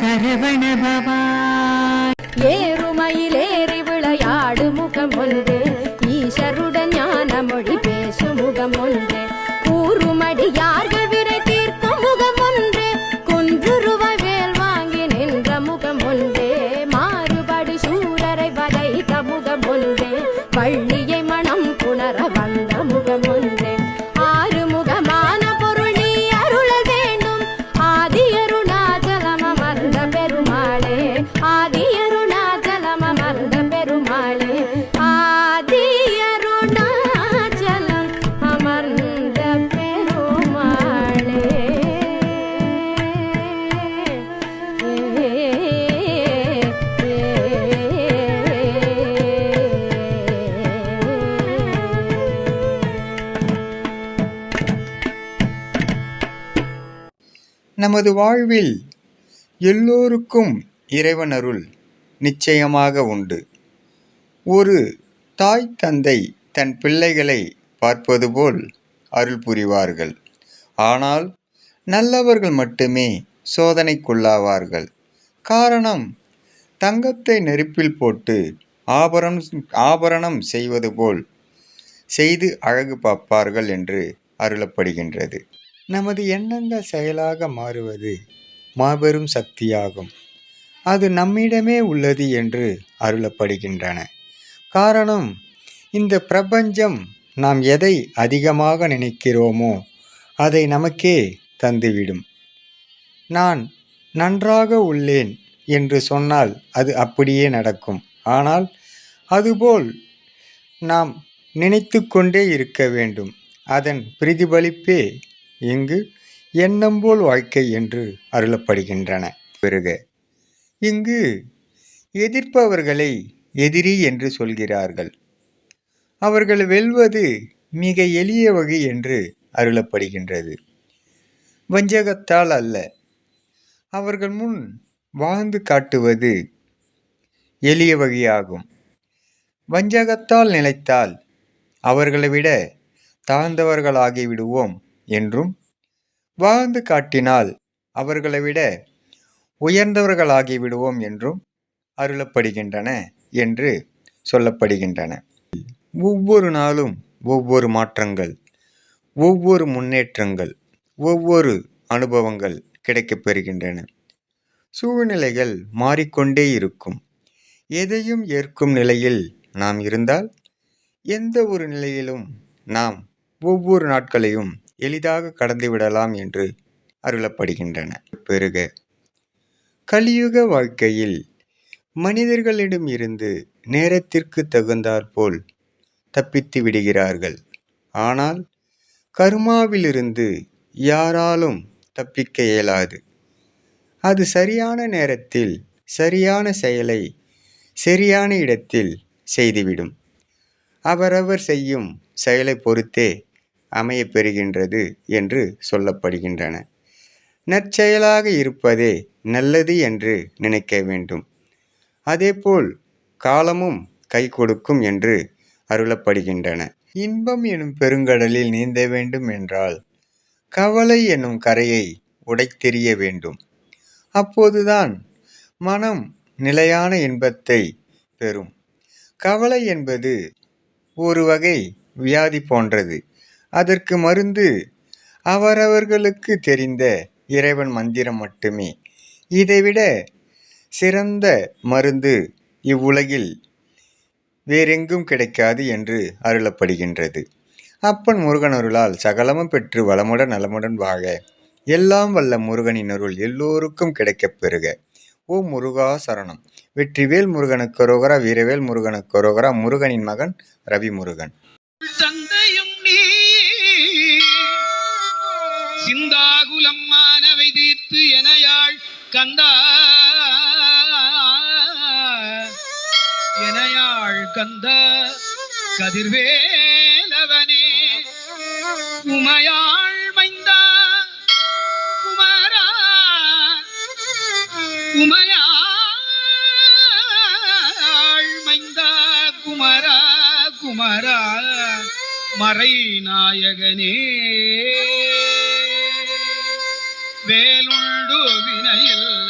சரவணபவாய் ஏறுமயிலேறி விளையாடு முகம் ஒன்று. ஈஸ்வருடன் ஞான மொழி பேசும் முகம் ஒன்று. கூறுமடியார்கள் விரை தீர்க்கும் முகம் ஒன்று. குன்றுருவ வேல் வாங்கி நின்ற முகம் ஒன்றே. மாறுபடி சூரரை வதைத்த முகம் ஒன்றே. பள்ளி நமது வாழ்வில் எல்லோருக்கும் இறைவன் அருள் நிச்சயமாக உண்டு. ஒரு தாய் தந்தை தன் பிள்ளைகளை பார்ப்பது போல் அருள் புரிவார்கள். ஆனால் நல்லவர்கள் மட்டுமே சோதனைக்குள்ளாவார்கள். காரணம் தங்கத்தை நெருப்பில் போட்டு ஆபரணம் ஆபரணம் செய்வது போல் செய்து அழகு பார்ப்பார்கள் என்று அருளப்படுகின்றது. நமது எண்ணங்கள் செயலாக மாறுவது மாபெரும் சக்தியாகும். அது நம்மிடமே உள்ளது என்று அருளப்படுகின்றன. காரணம் இந்த பிரபஞ்சம் நாம் எதை அதிகமாக நினைக்கிறோமோ அதை நமக்கே தந்துவிடும். நான் நன்றாக உள்ளேன் என்று சொன்னால் அது அப்படியே நடக்கும். ஆனால் அதுபோல் நாம் நினைத்து கொண்டே இருக்க வேண்டும். அதன் பிரதிபலிப்பே இங்கு எண்ணம் போல் வாழ்க்கை என்று அருளப்படுகின்றன. பெருக. இங்கு எதிர்ப்பவர்களை எதிரி என்று சொல்கிறார்கள். அவர்கள் வெல்வது மிக எளிய வகை என்று அருளப்படுகின்றது. வஞ்சகத்தால் அல்ல. அவர்கள் முன் வாழ்ந்து காட்டுவது எளிய வகையாகும். வஞ்சகத்தால் நிலைத்தால் அவர்களை விட தாழ்ந்தவர்களாகிவிடுவோம் என்றும் வாழ்ந்து காட்டினால் அவர்களை விட உயர்ந்தவர்களாகி விடுவோம் என்றும் அருளப்படுகின்றன என்று சொல்லப்படுகின்றன. ஒவ்வொரு நாளும் ஒவ்வொரு மாற்றங்கள் ஒவ்வொரு முன்னேற்றங்கள் ஒவ்வொரு அனுபவங்கள் கிடைக்கப் பெறுகின்றன. சூழ்நிலைகள் மாறிக்கொண்டே இருக்கும். எதையும் ஏற்கும் நிலையில் நாம் இருந்தால் எந்த ஒரு நிலையிலும் நாம் ஒவ்வொரு நாட்களையும் எளிதாக கடந்து விடலாம் என்று அருளப்படுகின்றன. பெருக. கலியுக வாழ்க்கையில் மனிதர்களிடம் இருந்து நேரத்திற்கு தகுந்தாற்போல் தப்பித்து விடுகிறார்கள். ஆனால் கர்மாவிலிருந்து யாராலும் தப்பிக்க இயலாது. அது சரியான நேரத்தில் சரியான செயலை சரியான இடத்தில் செய்துவிடும். அவரவர் செய்யும் செயலை பொறுத்தே அமையப் பெறுகின்றது என்று சொல்லப்படுகின்றன. நற்செயலாக இருப்பதே நல்லது என்று நினைக்க வேண்டும். அதேபோல் காலமும் கை கொடுக்கும் என்று அருளப்படுகின்றன. இன்பம் எனும் பெருங்கடலில் நீந்த வேண்டும் என்றால் கவலை எனும் கரையை உடைத்தெறிய வேண்டும். அப்போதுதான் மனம் நிலையான இன்பத்தை பெறும். கவலை என்பது ஒரு வகை வியாதி போன்றது. அதற்கு மருந்து. அவரவர்களுக்கு தெரிந்த இறைவன் மந்திரம் மட்டுமே. இதைவிட சிறந்த மருந்து இவ்வுலகில் வேறெங்கும் கிடைக்காது என்று அருளப்படுகின்றது. அப்பன் முருகன் அருளால் சகலமும் பெற்று வளமுடன் நலமுடன் வாழ எல்லாம் வல்ல முருகனின் அருள் எல்லோருக்கும் கிடைக்கப் பெறுக. ஓ முருகா சரணம். வெற்றிவேல் முருகனுக்கு ரோகரா வீரவேல் முருகனுக்கு ரோகரா முருகனின் மகன் ரவி முருகன் சிந்தாகுலம் மானவை தீர்த்து எனையாள் கந்தா. எனையாள் கந்த கதிர்வேலவனே. உமையாள் மைந்தா. குமரா. உமையாள் மைந்தா. குமரா குமரா. மறை நாயகனே வேலுண்டு வினையில்லை